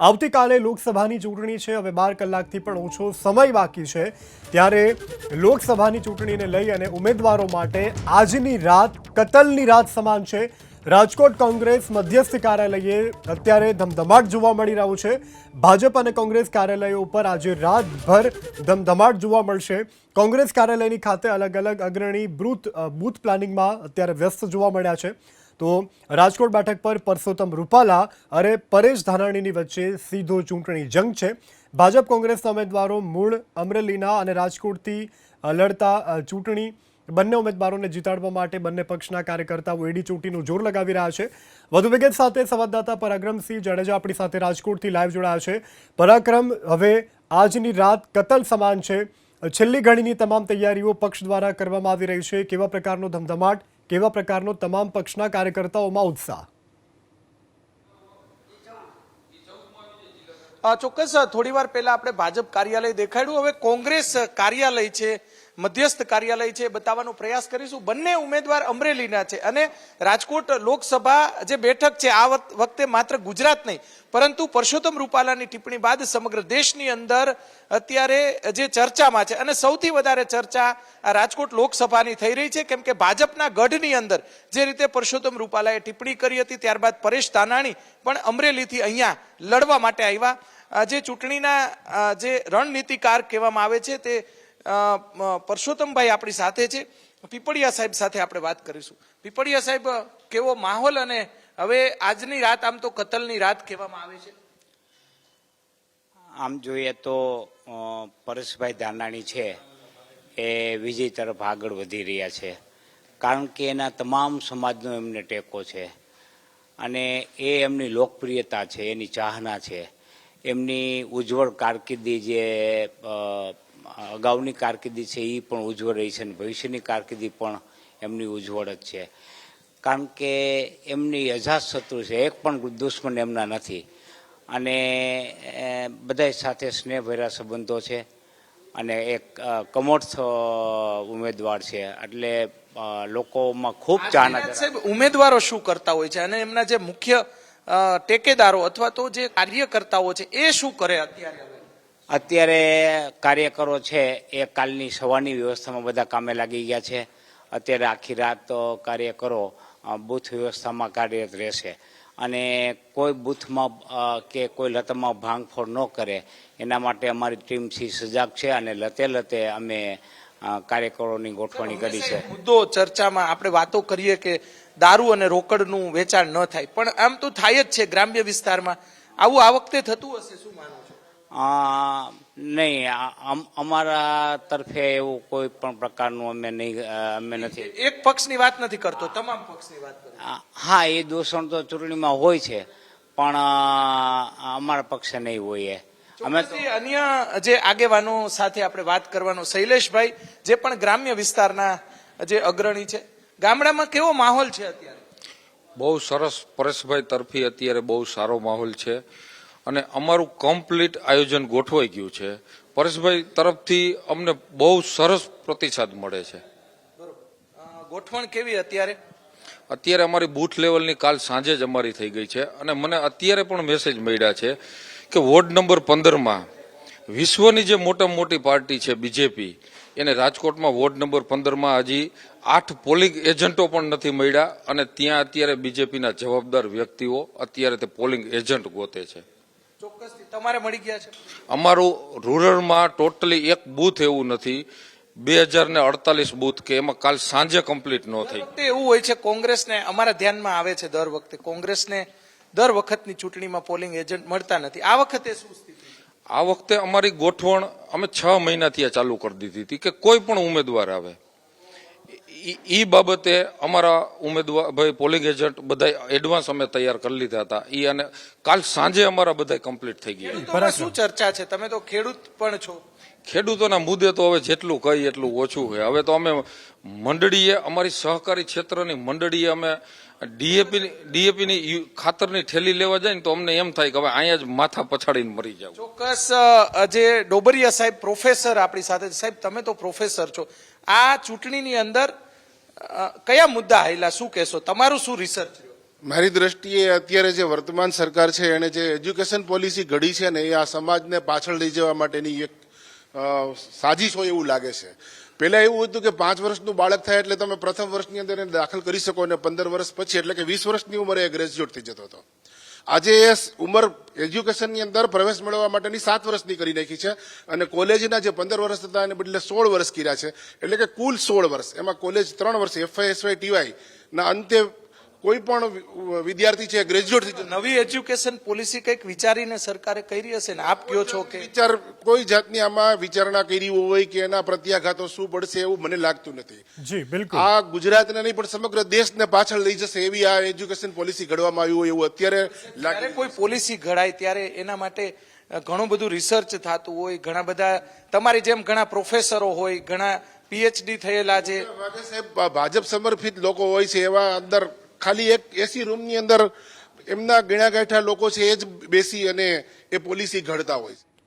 આવતીકાલે લોકસભાની ચૂંટણી છે, હવે બાર કલાકથી પણ ઓછો સમય બાકી છે. ત્યારે લોકસભાની ચૂંટણીને લઈ અને ઉમેદવારો માટે આજની રાત, કતલની રાત સમાન છે. રાજકોટ કોંગ્રેસ મધ્યસ્થ કાર્યાલયે અત્યારે ધમધમાટ જોવા મળી રહ્યું છે. ભાજપ અને કોંગ્રેસ કાર્યાલયો ઉપર આજે રાતભર ધમધમાટ જોવા મળશે. કોંગ્રેસ કાર્યાલયની ખાતે અલગ અલગ અગ્રણી બૂથ બૂથ પ્લાનિંગમાં અત્યારે વ્યસ્ત જોવા મળ્યા છે. તો રાજકોટ બેઠક પર પરસોત્તમ રૂપાલા અને પરેશ ધાનાણીની વચ્ચે સીધો ચૂંટણી જંગ છે. ભાજપ કોંગ્રેસના ઉમેદવારો મૂળ અમરેલીના અને રાજકોટથી લડતા ચૂંટણી બંને ઉમેદવારોને જીતાડવા માટે બંને પક્ષના કાર્યકર્તાઓ એડી ચોટીનું જોર લગાવી રહ્યા છે. વધુ વિગત સાથે સંવાદદાતા પરાક્રમસિંહ જાડેજા આપણી સાથે રાજકોટથી લાઈવ જોડાયા છે. પરાક્રમ, હવે આજની રાત કતલ સમાન છે. છેલ્લી ઘડીની તમામ તૈયારીઓ પક્ષ દ્વારા કરવામાં આવી રહી છે. કેવા પ્રકારનો ધમધમાટ, કેવા પ્રકારનો તમામ પક્ષના કાર્યકર્તાઓમાં ઉત્સાહ? ચોક્કસ થોડી વાર પહેલા આપણે ભાજપ કાર્યાલય દેખાડ્યું. હવે કોંગ્રેસ કાર્યાલય છે. મધ્યસ્થ કાર્યાલય છે બતાવવાનો પ્રયાસ કરીશું. બંને ઉમેદવાર અમરેલીના છે અને રાજકોટ લોકસભા જે બેઠક છે, આ વખ- વખતે માત્ર ગુજરાત નહીં, પરંતુ પરસોત્તમ રૂપાલાની ટિપ્પણી બાદ સમગ્ર દેશની અંદર અત્યારે જે ચર્ચામાં છે અને સૌથી વધારે ચર્ચા આ રાજકોટ લોકસભાની થઈ રહી છે. કેમ કે ભાજપના ગઢની અંદર જે રીતે પરસોત્તમ રૂપાલાએ ટિપ્પણી કરી હતી, ત્યારબાદ પરેશ તાનાણી પણ અમરેલીથી અહીંયા લડવા માટે આવ્યા. જે ચૂંટણીના જે રણનીતિકાર કહેવામાં આવે છે, તે પરસોત્તમભાઈ આપણી સાથે છે. પીપળિયા સાહેબ સાથે આપણે વાત કરીશું. પીપળિયા સાહેબ કેવો માહોલ અને હવે આજની રાત આમ તો કતલની રાત કહેવામાં આવે છે. આમ જોઈએ તો પરેશભાઈ ધાનાણી છે એ વિજય તરફ આગળ વધી રહ્યા છે. કારણ કે એના તમામ સમાજનો એમને ટેકો છે. અને એ એમની લોકપ્રિયતા છે, એની ચાહના છે. એમની ઉજ્જવળ કારકિર્દી જે અગાઉની કારકિર્દી છે એ પણ ઉજ્જવળ રહી છે અને ભવિષ્યની કારકિર્દી પણ એમની ઉજ્જવળ જ છે. કારણ કે એમની અજાત શત્રુ છે એક પણ દુશ્મન એમના નથી. અને બધા સાથે સ્નેહભર્યા સંબંધો છે અને એક કમોઠ ઉમેદવાર છે. એટલે લોકોમાં ખૂબ ચાહના સાહેબ ઉમેદવારો શું કરતા હોય છે? અને એમના જે મુખ્ય ટેકેદારો અથવા તો જે કાર્યકર્તાઓ છે એ શું કરે અત્યારે? અત્યારે કાર્યકરો છે એ કાલની સવારની વ્યવસ્થામાં બધા કામે લાગી ગયા છે. અત્યારે આખી રાત કાર્યકરો બૂથ વ્યવસ્થામાં કાર્યરત રહેશે. અને કોઈ બૂથમાં કે કોઈ લતમાં ભાંગફોડ ન કરે, એના માટે અમારી ટીમ સી સજાગ છે અને લતે લતે અમે કાર્યકરોની ગોઠવણી કરી છે. મુદ્દો ચર્ચામાં આપણે વાતો કરીએ કે દારૂ અને રોકડનું વેચાણ ન થાય. પણ આમ તો થાય જ છે ગ્રામ્ય વિસ્તારમાં. આવું આ વખતે થતું હશે, શું માનો છો? નહીં અમારા તરફે એવું કોઈ પણ પ્રકારનું અમે નહીં અમે નથી. એક પક્ષની વાત નથી કરતો તમામ પક્ષની વાત હા એ દૂષણ તો ચૂંટણીમાં હોય છે પણ અમારા પક્ષે નહીં હોય એ. અમે તો અન્ય જે આગેવાનો સાથે આપણે વાત કરવાનો શૈલેષભાઈ જે પણ ગ્રામ્ય વિસ્તારના જે અગ્રણી છે ગામડામાં કેવો માહોલ છે અત્યારે? બહુ સરસ પરેશભાઈ તરફી અત્યારે બહુ સારો માહોલ છે. અને અમારું કમ્પ્લીટ આયોજન ગોઠવાઈ ગયું છે. પરેશભાઈ તરફથી અમને બહુ સરસ પ્રતિસાદ મળે છે. ગોઠવણ કેવી અત્યારે? અત્યારે અમારી બૂથ લેવલની કાલ સાંજે જ અમારી થઈ ગઈ છે અને મને અત્યારે પણ મેસેજ મળ્યા છે કે વોર્ડ નંબર પંદરમાં વિશ્વની જે મોટા મોટી પાર્ટી છે બીજેપી એને રાજકોટમાં વોર્ડ નંબર પંદરમાં હજી આઠ પોલિંગ એજન્ટો પણ નથી મળ્યા અને ત્યાં અત્યારે બીજેપીના જવાબદાર વ્યક્તિઓ અત્યારે તે પોલિંગ એજન્ટ ગોતે છે. ચોક્કસથી તમારે મળી ગયા છે. અમારું રૂરલમાં ટોટલી એક બૂથ એવું નથી. બે હજાર ને અડતાલીસ બૂથ કે એમાં કાલ સાંજે કમ્પ્લીટ ન થઈ. એવું હોય છે કોંગ્રેસને અમારા ધ્યાનમાં આવે છે દર વખતે. કોંગ્રેસને દર વખતની ચૂંટણીમાં પોલિંગ એજન્ટ મળતા નથી. આ વખતે શું સ્થિતિ? આ વખતે અમારી ગોઠવણ અમે છ મહિનાથી આ ચાલુ કરી દીધી હતી કે કોઈ પણ ઉમેદવાર આવે. એ બાબતે અમારા ઉમેદવાર ભાઈ પોલિંગ એજન્ટ બધા એડવાન્સ અમે તૈયાર કરી લીધા હતા. એ અને કાલ સાંજે અમારા બધા કમ્પ્લીટ થઈ ગયા. શું ચર્ચા છે? તમે તો ખેડૂત પણ છો. ખેડૂતોના મુદ્દે તો હવે જેટલું કહી એટલું ઓછું છે હવે તો અમે મંડળીએ અમારી સહકારી ક્ષેત્રની મંડળીએ અમે ડીએપી ડીએપીની ખાતરની ઠેલી લેવા જાય ને તો અમને એમ થાય કે હવે અહીંયા જ માથા પછાડીને મરી જાવ ચોક્કસ જે ડોબરિયા સાહેબ પ્રોફેસર આપણી સાથે સાહેબ તમે તો પ્રોફેસર છો. આ ચૂંટણીની અંદર કયા મુદ્દા આવેલા? શું કહેશો? તમારું શું રિસર્ચ મારી દ્રષ્ટિએ અત્યારે જે વર્તમાન સરકાર છે એણે જે એજ્યુકેશન પોલિસી ઘડી છે ને, એ આ સમાજને પાછળ લઈ જવા માટેની એક સાજિશ હોય એવું લાગે છે. પહેલાં એવું હતું કે પાંચ વર્ષનું બાળક થાય એટલે તમે પ્રથમ વર્ષની અંદર એને દાખલ કરી શકો અને પંદર વર્ષ પછી, એટલે કે વીસ વર્ષની ઉંમરે એ ગ્રેજ્યુએટ થઈ જતો હતો. આજે એ ઉંમર એજ્યુકેશનની અંદર પ્રવેશ મેળવવા માટેની સાત વર્ષની કરી નાખી છે અને કોલેજના જે પંદર વર્ષ હતા એને બદલે સોળ વર્ષ કર્યા છે. એટલે કે કુલ સોળ વર્ષ. એમાં કોલેજ ત્રણ વર્ષ એફઆઈએસવાય ટીવાયના અંતે કોઈ પણ વિદ્યાર્થી છે ગ્રેજ્યુએટ નવી એજ્યુકેશન પોલિસી કંઈક વિચારીને સરકારે કરી હશે ને? આપ કયો છો કે? વિચાર કોઈ જાતની આમાં વિચારણા કરી હોય કે એના પ્રત્યાઘાતો શું પડશે એવું મને લાગતું નથી. જી બિલકુલ. આ ગુજરાતને નહીં પણ સમગ્ર દેશને પાછળ લઈ જશે એવી આ એજ્યુકેશન પોલિસી ઘડવામાં આવી હોય એવું અત્યારે લાગે કોઈ પોલિસી ઘડાય ત્યારે એના માટે ઘણું બધું રિસર્ચ થતું હોય ઘણા બધા તમારી જેમ ઘણા પ્રોફેસરો હોય ઘણા પીએચડી થયેલા છે. સાહેબ ભાજપ સમર્પિત લોકો હોય છે એવા અંદર ખાલી એક એસી રૂમની અંદર એમના ગણ્યા ગાંઠા લોકો છે એ જ બેસી અને એ પોલિસી ઘડતા હોય છે.